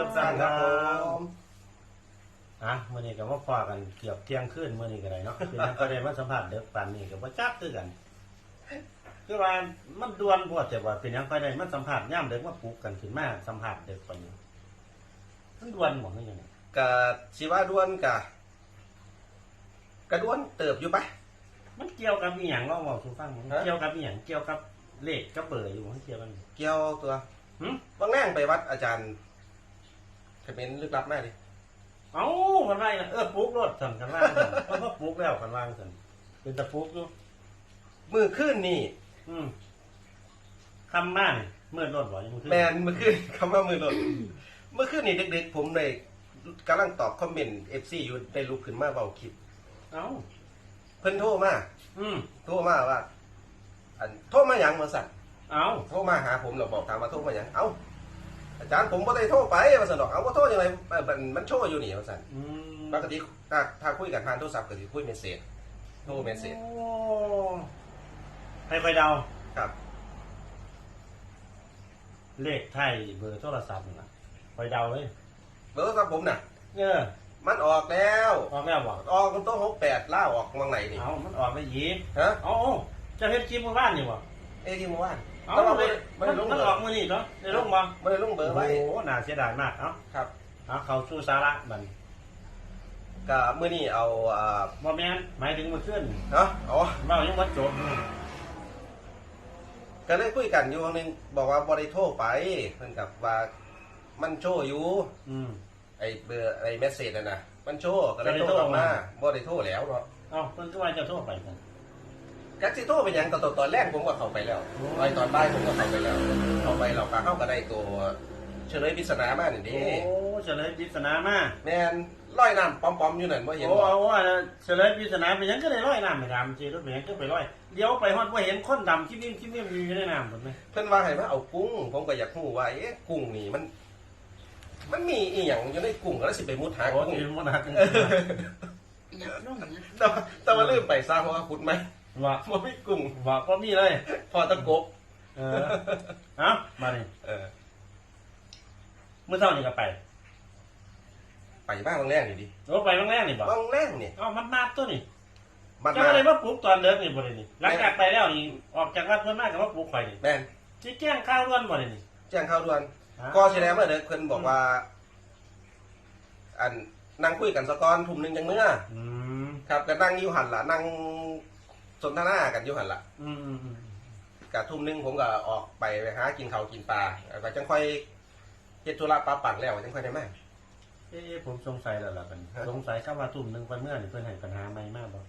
ทุกท่านครับผมอะมื้อนี้ก็มาพอกันเกือบเที่ยงคืนมื้อนี้ก็ได้เนาะเป็นหยังก็ได้มาสัมภาษณ์เด็กปานนี้ก็บ่จักคือกัน คือว่ามันด่วนพวดแต่ว่าเป็นหยังก็ได้มาสัมภาษณ์ย่ามเด็กมาปลุกกันขึ้นมาสัมภาษณ์เด็กปานนี้มันด่วนหมดคือหยังไงกะสิว่าด้วนกะกะด้วนเติบอยู่ปะมันเกี่ยวกับอีหยังเล่าเว้าสู่ฟังมันฮะเกี่ยวกับอีหยังเกี่ยวกับเลขกับเบอร์อยู่มันเกี่ยวกันเกี่ยวตัวหึบางแน่งไปวัดอาจารย์ เขมรลึกลับแม่ดิเอ้ากันไรนะเออปลุกรถสั่นกันว่างสั่นเพราะว่าปลุกแล้วกันว่างสั่นเป็นตะปลุกอยู่มือขึ้นนี่ อืมคำม่านเมื่อรถบ่ยังขึ้นแมนมือขึ้นคำว่ามือหล่นเมื่อคืนนี่เด็กๆ ผมเลยกำลังตอบคอมเมนต์เอฟซีอยู่ได้ลุกขึ้นมาเบาคลิป เอ้าเพิ่นโทรมาอืมโทรมาว่า อันโทรมาหยังมาสั่นเอ้าโทรมาหาผมเราบอกถามว่าโทรมาหยังเอ้า อาจารย์ผมก็ได้โทรไปมาสั่นดอกเอาว่าโทรยังไงเอ่อมันมันโชว์อยู่นี่มาสั่นอืมปกติถ้าถ้าคุยกันทางโทรศัพท์ก็สิคุยเมสเซจโทรเมสเซจโอ้ให้ไปเดา ครับ เลขไทยเบอร์โทรศัพท์นี่ล่ะไปเดาเลยเบอร์โทรศัพท์ผมน่ะ เออมันออกแล้ว ออกแล้วบ่ออกกันโต๊ะหกแปดล่าออกมังไหนนี่เอามันออกไปยีกฮะ เอ้าเจะเฮ็ดคลิปเมื่อวานนี่บ่เอ้ยที่เมื่อวาน เอ้าแล้วมัเรานไม่ได้ไม่ได้ลงมันเบอออกร์มื้อนี้เนาะได้ลงบ่ไม่ได้ลงเบอร์ไว้โอ้โหน่าเสียดายมากเอ้าครับเอาเข้าสู่สาระบัดนี้ก็เมื่อนี้เอาอ่าบ่แม่นหมายถึงเมื่อคืนเนาะอ๋อเว้ายังบ่จบอยู่ก็เลยคุยกันอยู่วันหนึงบอกว่าบริโทรไปเพิ่นกับว่ามันโชว์อยู่อืม ไอ้เบอร์ไอ้เมสเซจน่ะนะมันโชว์ก็เลยโทรกลับมาบ่ได้โทรแล้วเนาะเอ้าเพิ่นก็ว่าจะโทรไปกัน กักสิโทรเป็นหยังตอนตอนแรกผมก็เข้าไปแล้วไอ้ตอนบ่ายผมก็เข้าไปแล้ว เข้าไปเราก็เข้าก็ได้ตัวเฉลยปริศนามานี่โอ้ดิเฉลยปริศนามาแม่นลอยน้ำปอมๆอยู่นั่นบ่เห็นโอ้บ่เอาว่าเฉลยปริศนาเป็นหยังก็ได้ร้อยน้ำไปดำจีรถเมล์ก็ไปร้อยเลี้ยวไปฮอดบ่เห็นคนดำคิดนิ่มคิดนิ่มอยู่ในน้ำหมดไหมเพิ่นว่าให้มาเอากุ้ง ผมก็อยากรู้ว่าเอ๊ะกุ้งนี่มัน มันมีอีหยังอยู่ในกุ้งแล้วสิไปมุดหาโอ้กุ้งทีมันหักอยากนุ่มนะแต่ว่าแต่ว่าลืมไปซะเพราะว่าขุดไหม ว่าบ่มีกุ้งว่าก็มีเลยพอตะกบ เออเอ้ามานี่เออ เมื่อเช้านี่ก็ไปไปบ้างบางแรกนี่ดิโอ้ไปบางแรกนี่บอกบางแรกนี่เอ้ามันมาตัวนี่บัดจะมาอะไรมาปลุกตอนเลิกนี่บ่ได้นี่หลังจากไปแล้วนี่ออกจากวัดเพิ่นมาก็มาปลุกข่อยนี่แม่นสิแจ้งข่าวด่วนบ่ได้นี่แจ้งข่าวด่วนฮะก็สิแล้วเมื่อเด็กเพิ่นบอกว่า อันนั่งคุยกันสะก่อนทุ่มหนึงจังเมื่ออืมครับก็นั่งอยู่หันล่ะนั่ง สนทนากันอยู่หันล่ะอืมอืมอืมกะทุ่มหนึงผมก็ออกไปไปหากินข้าวกินปลาแล้วก็จังค่อยเฮ็ดธุระปลาปั่นแล้วจังค่อยได้มา เอ๊ะผมสงสัยแล้วล่ะบัดนี้ฮะ สงสัยคำว่าทุ่มหนึงไปเมื่อนี่เพิ่นให้ปัญหาใหม่มากบ่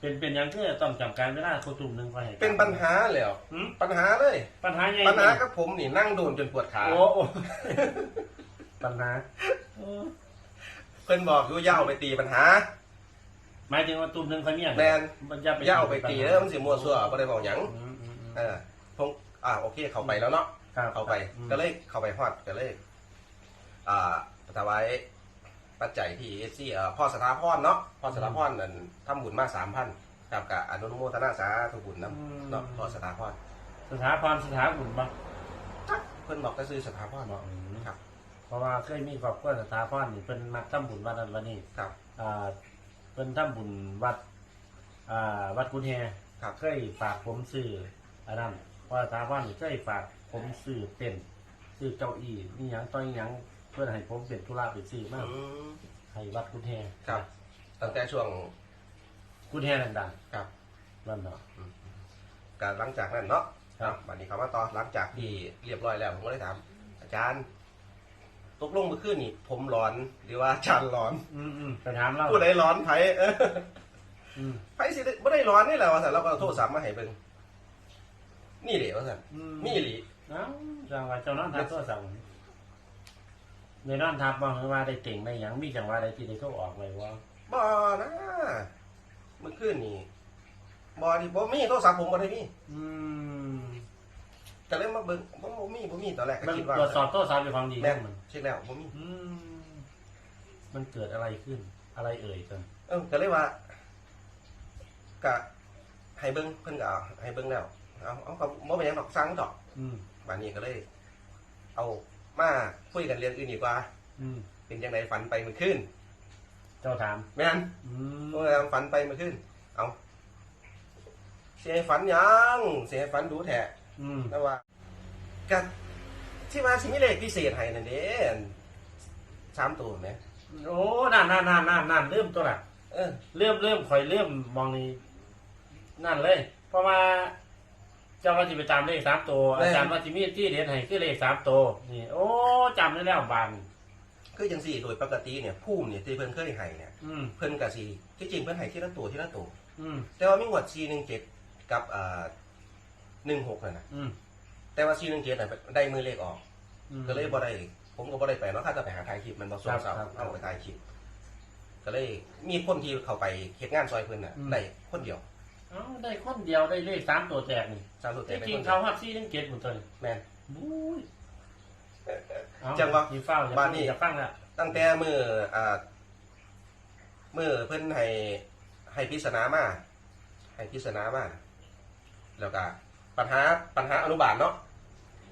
เป็นเป็นหยังคือต้องจำการเวลาเขาทุ่มหนึงไปให้เป็นปัญหาแล้วหืมปัญหาเลย ปัญหาใหญ่ปัญหากับผมนี่นั่งโดนจนปวดขา โอ้โอ้ ปัญหาเออเพิ่นบอกอยู่อย่าเอาไปตีปัญหา หมายถึงว่าทุ่มหนึงเขาเนี่ยแม่นมันจะไปอย่าเอาไปตีเด้อมันสิมัวซั่วบ่ได้บอกหยังอืมอืมอืม เออผมอ่าโอเค เข้าไปแล้วเนาะครับเข้าไปอืม ก็เลยเข้าไปฮอดก็เลย อ่าถวายปัจจัยที่เอซี่อ่าพ่อสถาพรเนาะพ่อสถาพรนั่นทำบุญมา3,000ครับกับอนุโมทนาสาธุบุญนํเนาะพ่อสถาพรสถาพรสถาบุญบ่จักเพิ่นบอกก็ซื้อสถาพรบ่อืมครับ เพราะว่าเคยมีครอบครัวสถาพรนี่เพิ่นมักทำบุญวัดนั้นวันนี้ ครับ อ่าเพิ่นทำบุญวัดอ่าวัดกุนแฮครับ เคยฝากผมซื้ออันนั้นเพราะสถาพรนี่เคยฝากผมซื้อเต็นท์ซื้อเก้าอี้นี่หยังต้อยหยังเพื่อให้ผมเป็นธุระไปซื้อมาอืมให้วัดกุนแฮครับ ตั้งแต่ช่วงกุนแฮดังครับ ๆนั่นเนาะการหลังจากนั้นเนาะครับ วันนี้เขามาต่อหลังจากที่เรียบร้อยแล้วผมก็เลยถามอาจารย์ ตกลงเมื่อคืนนี่ผมร้อนหรือว่าอาจารย์ร้อนอืมอืมไปถามเราผู้ใดร้อนไผเอออืมไผสิได้บ่ได้ร้อนนี่แหละว่าซั่นเราก็เอาโทรศัพท์มาให้เบิ่งนี่เด้ว่าซั่นอืมีอีหลีเอ้าจังว่าเจ้านอนทับโทรศัพท์ในนอนทับบ่คือว่าได้เก่งได้หยังมีจังหวะใดที่ได้โทรออกไว้ว่าบ่นะเมื่อคืนนี่บ่ที่บ่มีโทรศัพท์ผมบ่ได้มีอืม ก็เลยมาเบิ่งบ่บ่มีบ่มีตอนแรกก็มันคิดว่าตรวจสอบโทรศัพท์อยู่ความดีแม่นมันเช็คแล้วบ่มีอืมมันเกิดอะไรขึ้น อะไรเอ่ยกันเออก็เลยว่าก็ให้เบิ่งเพิ่นก็เอาให้เบิ่งแล้วเอาเอาก็บ่เป็นหยังดอกสั่งดอกอืมบัดนี้ก็เลย เอามาคุยกันเรื่องอื่นดีกว่าออืมเป็นยังไงฝันไปเมื่อคืนเจ้าถาม แม่น อืมโรงแรมฝันไปเมื่อคืนเอาเสียให้ฝันยัง เสียให้ฝันดูแท้ อืมนะว่ากัที่มาสิมีเลขพิเศษให้นั่นเด้สามตัวไหมโอ้นั่นนั่นนั่นนั่นนั่นเริ่มตัวละเออ เริ่มเริ่มข่อยเริ่มมองนี่นั่นเลย เพราะว่า เจ้าว่าจะไปตามเลขสามตัวอาจารย์ว่าจะมีที่เรียนให้คือเลขสามตัวนี่ โอ้จำได้แล้วบานคือจังสี่โดยปกติเนี่ยภูมิเนี่ยที่เพิ่นเคยให้เนี่ยอืม เพิ่นกับสีที่จริงเพิ่นให้ที่ละตัวที่ละตัว อืม แต่ว่ามีงวดซีหนึ่งเจ็ดกับอ่า หนึ่งหกน่ะนะอืมแต่ว่าซีหนึ่งเจ็ดน่ะได้มือเลขออก อืม ก็เลยบ่ได้ผมก็บ่ได้ไปเนาะถ้าจะไปหาถ่ายคลิปมันบ่ส่งครับเสาครับเอาไปถ่ายคลิปก็เลยมีคนที่เข้าไปเฮ็ดงานซอยเพิ่นน่ะอืม ได้คนเดียวเอ้าได้คนเดียวได้เลขสามตัวแตกนี่สามตัวแต่ที่ได้จริคงนเดีเขายวฮักซี่ทั้งเจ็ดหมดเลยแม่น บุ้ยเอ้าจังหวะมีเฝ้าอย่บ้านนี้จะฟังละตั้งแต่มืออ่ามือเพิ่นให้ให้พิศนามาให้พิศนามาแล้วก็ ปัญหาปัญหาอนุบาลเนาะ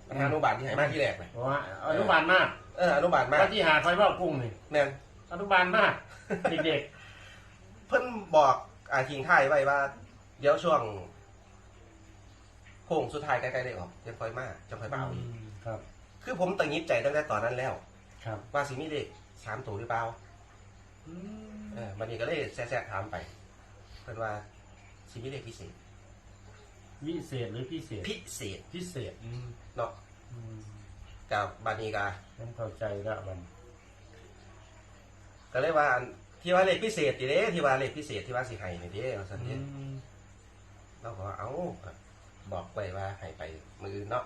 ปัญหาอนุบาลที่ให้มาที่แรกเลยเพราะว่าอนุบาลมากเอออนุบาลมาว่าที่หาคอยว่ากุ้งนี่แม่นอนุบาลมากเด็กเพิ่นบอกอาทิ้งท้ายไว้ว่า เดี๋ยวช่วงโค้งสุดท้ายใกล้ๆได้ออกจะค่อยมาจะค่อยๆมาเอาอีกครับ คือผมตังยิดใจตั้งแต่ตอนนั้นแล้ว ครับ ว่าสิมีเลขสามตัวหรือเปล่าอืมเออมันนี่ก็เลยแซ่ๆถามไปเพิ่นว่าสิมีเลขพิเศษ วิเศษหรือพิเศษพิเศษพิเศษอืมเนาะอืมกับบานีกาผมเข้าใจแล้วบันก็เลยว่าอันที่ว่าเลขพิเศษติเด้ที่ว่าเลขพิเศษที่ว่าสิให้นี่เด้ว่าซั่นอืเด้มเราก็ว่าเอ้าบอกไว้ว่าให้ไปมื้ออื่นเนาะ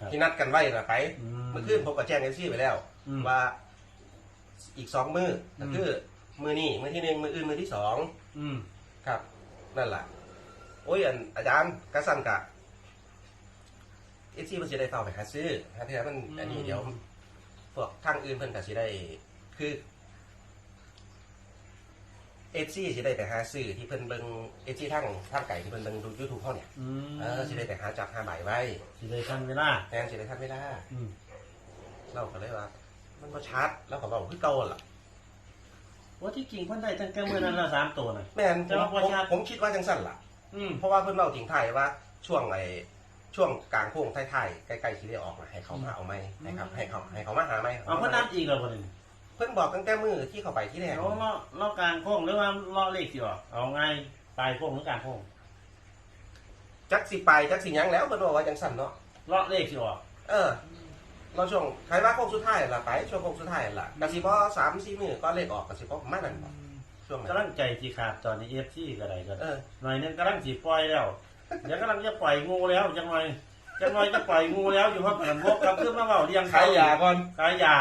ครับ ที่นัดกันไว้น่ะไปอืเมื่อคืนผมก็แจ้งเอซี่ไปแล้ว อืม ว่าอีกสองมืออืก็มคือมือนี่มือที่หนึ่งมืออื่นมือที่สองอืม ครับ นั่นแหละ โอ้ยอันอาจารย์กระสันกะเอซี่มันสิได้เฝ้าไปหาซื้อฮะที่มันอันนี้เดี๋ยวพวกทางอื่นเพิ่นก็สิได้คือเอซี่สิได้ไปหาซื้อที่เพิ่นเบิ่งเอซี่ทางทางไก่ที่เพิ่นเบิ่งดูยูทูบเขาเนี่ยอืมเออสิได้ไปหาจับหาใบไว้สิได้ทันเวลาแทนสิได้ทันไม่ได้อืมเราก็เลยว่า มันก็ชัดแล้วก็บอกคือเก่าล่ะว่าที่จริงเพิ่นได้ตั้งแต่เมื่อนั้นละสามตัวน่ะ แม่นแต่ผมว่าผบ่มชัดผมคิดว่าจังสั้นล่ะ อืมเพราะว่าเพิ่นเล่าถึงไทายว่าช่วงไอ้ช่วงกลางโค้งท้ายๆใกล้ๆที่ได้ออกมาให้เขามาเอาไหมให้ครับให้เขาให้เขามาหาไหมเอาเพิ่นนัดอีกแล้วบ่นี่เพิ่นบอกตั้งแต่มือที่เขาไปที่แรกเอาเลาะเลาะกลางโค้งหรือว่าเลาะเลขสิออกเอาไงปลายโค้งหรือกลางโค้งจักสิไปจักสิหยังแล้วเพิ่นบอกว่าจังสั้นเนาะเลาะเลขสิออกเออ เราช่วงใครว่าโค้งสุดท้ายล่ะไปช่วงโค้งสุดท้ายล่ะกสิบ่สามสี่มือก็เลขออกกสิบ่ประมาณนั้นบ่ ช่วงนั้กำลันงใจสิขาดตอนนี้ FC ก็ได้ก็เออ หน่อยหนึงกำลังสิปล่อยแล้วเดี๋ยวกำลังจะปล่อยงูแล้วจังหน่อยจังหน่อยจะปล่อยงูแล้วอยู่เพราะเปิดพวกกลับขึ้นมาเว้าเรียงขายยาก่อน ขายยา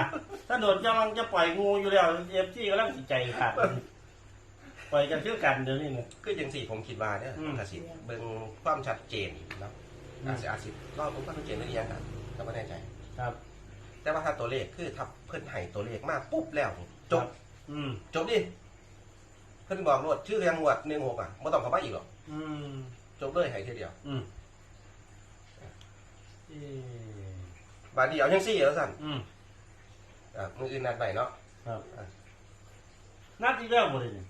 ถ้าโดนกำลังจะปล่อยงูอยู่แล้ว FC กำลังสิใจขาดปล่อยกันคือกันเดี๋ยวนี้เนี่ยคือจังสี่ผมคิดว่าเนี่ยอืมกสิเบิ่งความชัดเจนเนาะอาจจะอาจสิรอบผมก็ชัดเจนได้หรือยังครับก็ไม่แน่ใจ ครับ แต่ว่าถ้าตัวเลขคือถ้าเพิ่นให้ตัวเลขมาปุ๊บแล้วนี่จบ อืมจบดิ เพิ่นบอกรวดชื่อเรียงงวดหนึ่งหกอะไม่ต้องเข้ามาอีกหรอกอืมจบเลยให้ทีเดียวอืมเอ่อบาดนีเอาจังซี่แล้วสั่นอืมอ่ามืออื่นนัดไปเนาะครับนัดที่แล้วบ่ได้นี่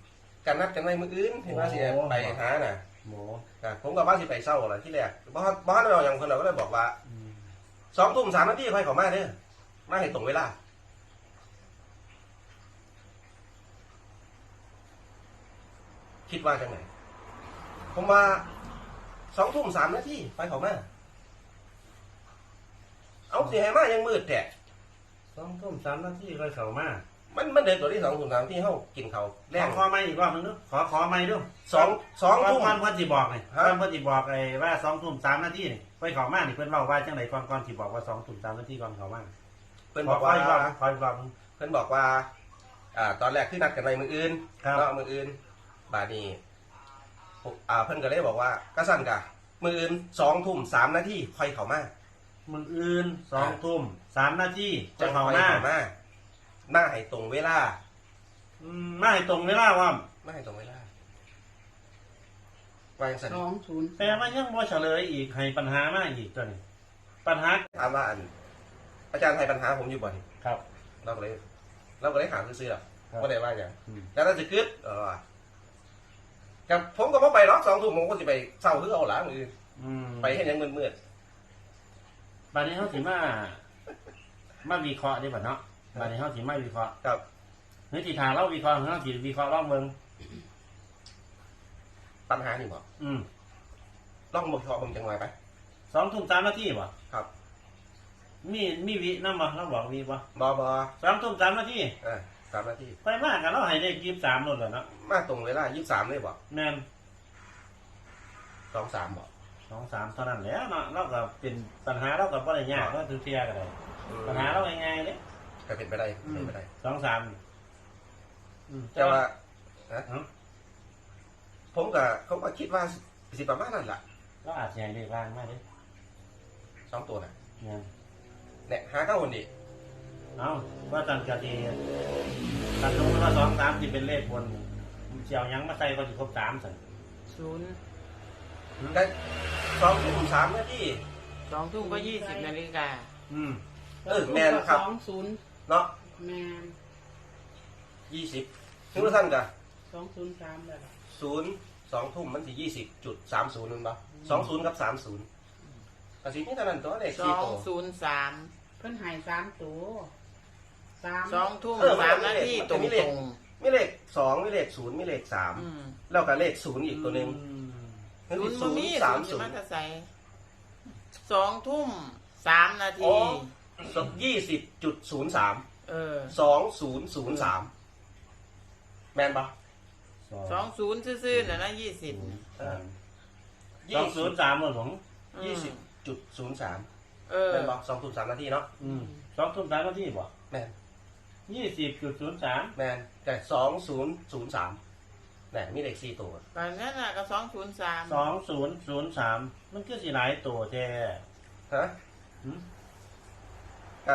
การนัดกันไว้มืออื่นเห็นว่าสิโอ้ ไปหาน่ะหมออะผมก็ว่าสิไปเศร้าล่ะที่แรกบ่ฮั่นบ่ฮั่นเราอย่างเพิ่นเราก็เลยบอกว่าอืมสองทุ่มสามนาทีค่อยเข้ามาเด้อมาให้ตรงเวลา คิดว่าจังไหนผมว่าสองทุ่มสามนาทีไปเขามา เอาสิให้มายังมืดแท้สองทุ่มสามนาทีค่อยเข้ามามันมันเดินตัวที่สองทุ่มสามที่เฮากินเขาวแรของขอไม่อีกรอบนึงเด้อขอขอไม่ด้วยสองสองก่อนทุ่ม ก่อนเพิ่นสิบอกไงฮะ ก่อนเพิ่นสิบอกไอ้ว่าสองทุ่มสามนาทีนี่ไปเข้ามานี่เพิ่นเล่าว่าจังไดก่อนก่อนสิบอกว่าสองทุ่มสามนาทีก่อนเข้ามาเพิ่นขบออกขอว่าอีกรอบขออีกรอบนึง เพิ่นบอกว่า อ่า ตอนแรกคือนัดกันไว้มืออื่นครับ เนาะมืออื่น บาดนี้ผมอ่าเพิ่นก็เลยบอกว่ากระสั่นกะมืออื่นสองทุ่มสามนาทีค่อยเข้ามามื้ออื่นสองทุ่มสามนาทีจะเข้าค่อยมาเข้ามาหน้าให้ตรงเวลาอืมมาให้ตรงเวลาว่าไม่ให้ตรงเวลาว่าจังซั่นสองศูนย์แต่ว่ายังบ่เฉลยอีกให้ปัญหามาอีกตัวนี้ปัญหาถามว่าอัน อาจารย์ให้ปัญหาผมอยู่บ่นี่ครับ เราก็เลย เราก็เลยหาซื้อๆหรอกครับไม่ได้ว่าอย่างอืมแล้วถ้าจะกึดเออ กับผมก็บ่ไปหรอกสองทุ่มผมก็สิไปเศร้าคือเอาหลังมืออืมไปเห็นยังมืดบัดนี้เขาสิมา มาวิเคราะห์ได้บ่เนาะบัดนี้เขาสิมาวิเคราะห์ๆครับ เฮ้ยที่ทางเราวิเคราะห์เขาสิวิเคราะห์ลองเบิ่งปัญหานี่บอกอืมลองบอกชอบผมจังไงไป สองทุ่มสามนาทีบ่ครับ มีมีวินำบ่เราบอกมีบ่บอบอสองทุ่มสามนาทีอ่าสามนาทีไปมากกันเราให้ได้ยี่สิบสามนนแหละเนาะมาตรงเวลายี่สิบสามเลยบอกแม่นสองสามบอกสองสามเท่านั้นแหล้วเนาะเราก็เป็นปัญหาเราก็บ่ได้ยากเราถือเทียก็ได้ปัญหาเราง่ายๆเด้ก็เป็นไปได้เป็นไปได้สองสามอืมแต่ว่าเอ้าผมก็เขาก็คิดว่าสิประมาณนั้นแหละเราอาจจะให้ได้บ้างมาเด้สองตัวน่ะแม่นเนี่ยหาเข้าคนดี เอาว่าตันกะทีตันลงว่าสองสามที่เป็นเลขบนเจียวหยังมาใส่ก็สิครบสามสั่นศูนย์ได้สองทุ่มสามนาทีสองทุ่มก็ยี่สิบนาฬิกาอืมเออแมนครับสองศูนย์เนาะแมนยี่สิบถึงท่านกะสองศูนย์สามเลยล่ะศูนย์สองทุ่มมันที่ยี่สิบจุดสามศูนย์นั่นปะสองศูนย์กับสามศูนย์กระสินี่เท่านั้นตัวเลขสสี่องตัวศูนย์สามเพิ่นใหายสามตัว สาม สองทุ่มเออมันสามไม่นาได้ทีมันตรจะงมีตเลรข งมีเลขสองมีเลขศูนย์มีเลขสามอืมแล้วก็เลขศูนย์อีกตัวหนึ่งศูนย์มันมีสาศูมนย์ศูจะนมาย์จะใส่สองทุ่มสามนาอ๋ที อ ยี่สิบจุดศูนย์สามเออสองศูนย์ศูนย์สามแมนปะสองศูนย์ซื่อๆน่ะนะยี่สิบสามสยี่องสิศูบนย์สามหมดผมยี่สิบจุดศูนย์สามเออ แมนปะสองทุ่มสามนาทีเนาะอืมสองทุ่มสามนาทีบ่แมน ยี่สิบจุดศูนย์สามแมนแต่สองศูนย์ศูนย์สามแหนมีเลขสี่ตัวตอนนั้นน่ะก็สองศูนย์สามสองศูนย์ศูนย์สามมันคือสิหลายตัวแท้ฮะหืมก็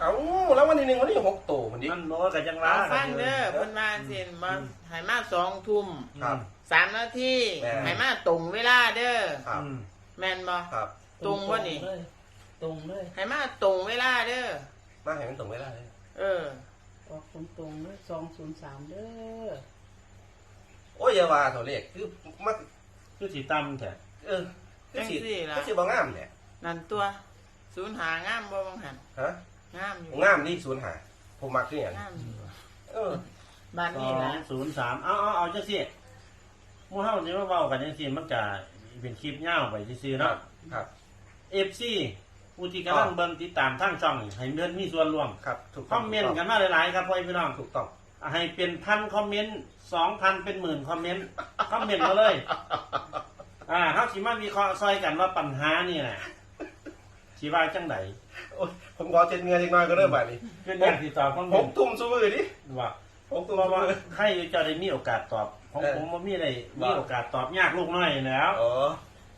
เอาแล้ววันที่หนึ่งวันที่หกตัวมันดิ มันบอกกับจังหวะเอาฟังเด้อเพิ่นมาเซ็นมาให้มาสองทุ่มครับ สามนาทีแม่ให้มาตรงเวลาเด้อครับอืมแม่นบ่ ครับ ตรงวะนี่เลยตรงเลย ให้มาตรงเวลาเด้อมาให้มันตรงเวลาเลย เออ ออกตรงตรงๆเลยสองศูนย์สามเด้อโอ้ยอย่าว่าตัวเลขคือมันคือสีตั้มแท้เออคือสิจังสิล่ะ คือสิบ่งามเนี่ยนั่นตัวศูนย์หางามบ่บังหันฮะงามอยู่งามนี่ศูนย์หาผมมักคือหยังงามอยู่เออ บ้านสนี้องนะศูนย์สามเอาเอาเอาจังสิหมู่เฮาสิมาเว้ากันจังซี่มันจะเป็นคลิปยาวไปซื่อๆครัเนาะบครับ FC ผู้ที่กำลังเบิ่งติดตามทางช่องนี่ให้เดินมีส่วนร่วมครับ ถูกคต้องมเมนต์กันมาหลายๆครับพ่อพี่น้องถูกต้องให้เป็นพันคอมเมนต์สองพันเป็นหมื่นคอมเมนต์คอมเมนต์มาเลย อ่าเฮาสิมาวิเคราะห์ซอยกันว่าปัญหานี่แหละสิว่าจังไดโอ้ยผมขอเจ็ดเงินอีกหน่อยก็เริ่มแบบนี้เป็นอย่างที่ตอบคอมเมผนมต์ทุ่มสู้มือดิว่าผมทุ่มเพราะสู้ว่ามือใครจะได้มีโอกาสตอบของเออผมบ่มีได้มีว่าโอกาสตอบยากลูกน้อยแล้ว อ๋อ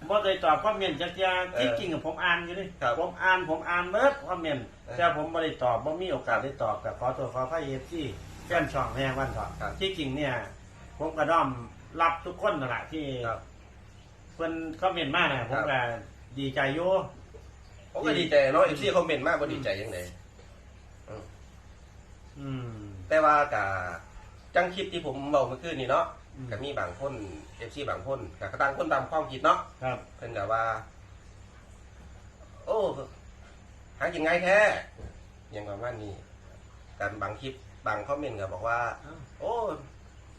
บ่ได้ตอบคอมเมนต์จักอย่างเออที่จริงอะผมอ่านอยู่นี่ครับผมอ่านผมอ่านเบิดคอมเมนต์เออแต่ผมบ่ได้ตอบบ่มีโอกาสได้ตอบก็ขอตัวขอพระเอฟซีแก้มช่องแม่วันเถอะครับที่จริงเนี่ย ผมก็ด้อมรับทุกคนนั่นแหละที่ครับเพิ่นคอมเมนต์มาน่ะผมก็ดีใจอยู่ผมก็ดีใจเนาะเอฟซีคอมเมนต์มากก็ดีใจยังไงอืมแต่ว่ากะจังคลิปที่ผมบอกเมื่อคืนนี่เนาะอืม ก็มีบางคนเอฟซีบางคนก็ต่างคนตามความคิดเนาะครับเพิ่นก็ว่า โอ้หากินง่ายแท้อยังประมาณนี้การบางคลิปบางคอมเมนต์ก็บอกว่า โอ้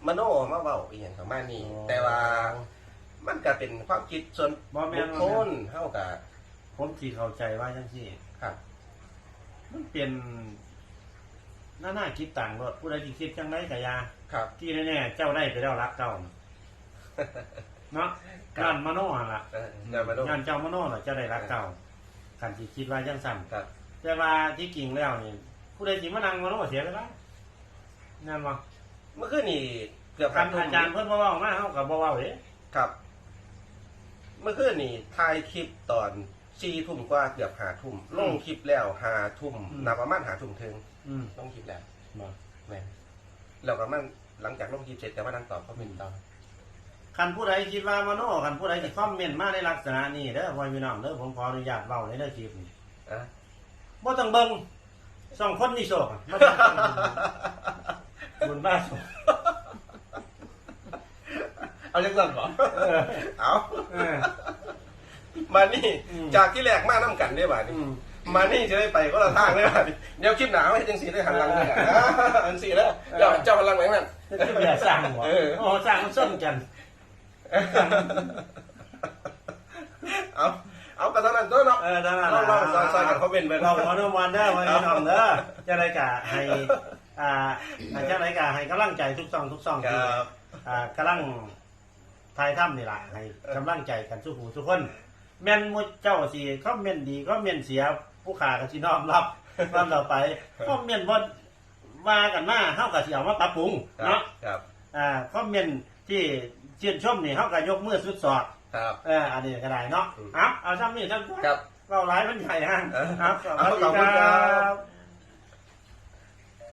มโนมาเบาอีหยังประมาณนี้ แต่ว่ามันก็เป็นความคิดส่วนบ่แม่บุนคคลเท่ากับผมสิเข้าใจว่าจังซี่ครับ มันเป็นหน้าหน้าคิดต่างรถผู้ใดที่คิดจังไดก็อยา ครับ ที่แน่ๆเจ้าได้ไปแล้วรักเก่าเนาะครับ งานมโนหั่นล่ะ เออเดี๋ยวมาดูงานเจ้ามโนน่ะเจ้าได้รักเก่าคันที่คิดว่าจังสั่นครับ แต่ว่าที่จริงแล้วนี่ผู้ใดสิมานั่งมโนเสียไปแล้วงานบ่เมื่อคืนนี่เกือบคันทุ่มอาจารย์เพิ่นบ่เว้ามาเฮาก็บ่เว้าเด้ครับ เมื่อคืนนี่ถ่ายคลิปตอนสี่ทุ่มกว่าเกือบหาทุ่มลงคลิปแล้วหาทุ่มนับประมาณหาทุ่มถึงอืมลงคลิปแล้วบ่แม่น แล้วก็มันหลังจากลงคลิปเสร็จแต่ว่านั่งตอบคอมเมนต์ต่อคันผู้ใดคิดว่ามโนคันผู้ใดสิคอมเมนต์มาในลักษณะนี้เด้อพ่อพี่น้องเด้อผมขออนุญาตเว้าในเด้อคลิปนี้อะบ่ต้องเบิ่งสองคนนี่โชคอะมาบุญบ้านโชคเอาจังสั่นบ่เออเอาเออมานี่อืมจากที่แรกมาน้ำกันได้บ่าอืนี่ม มานี่จะได้ไปก็ละทางได้บ่านี่เดี๋ยวคลิปหนาวให้จังสีได้หันหลังเลยอะอันสีแล้วเจ้าเจ้าหันหลังไหนนั่นจะเบียสร้างหัวเออ โอ้สร้างมันส้นกัน เอาเอากระเท่านั้นตัวเนาะเออนั่นลองลองซอยซอยกันเขาเป็นไปเราหมอนุวันเด้อวันนี้น้องเด้อจะไรกะให้อ่าให้จะไรกะให้กำลังใจทุกซองทุกซองคที่รับ อ่ากำลังทายถ้ำนี่แหละให้กำลังใจกันทุกหูทุกคน แม่นมุเจ้าสิเขาเม่นดีก็เม่นเสีย ผู้ขาก็สิน้อมรับความต่อไปก็เม่นบ่ว่ากันมาเฮาก็สิเอามาปรับปรุงครับเนาะครับอ่าคอมเมนต์ที่ชื่นชมนี่เฮาก็ยกมือสุดสอดครับเอออันนี้ก็ได้เนาะอืมเอาเอาซ้ำนี่ซ้ำครับเราหลายมันใหญ่ฮะเออครับสเอาวัสขอบดีคุณคครัรับบ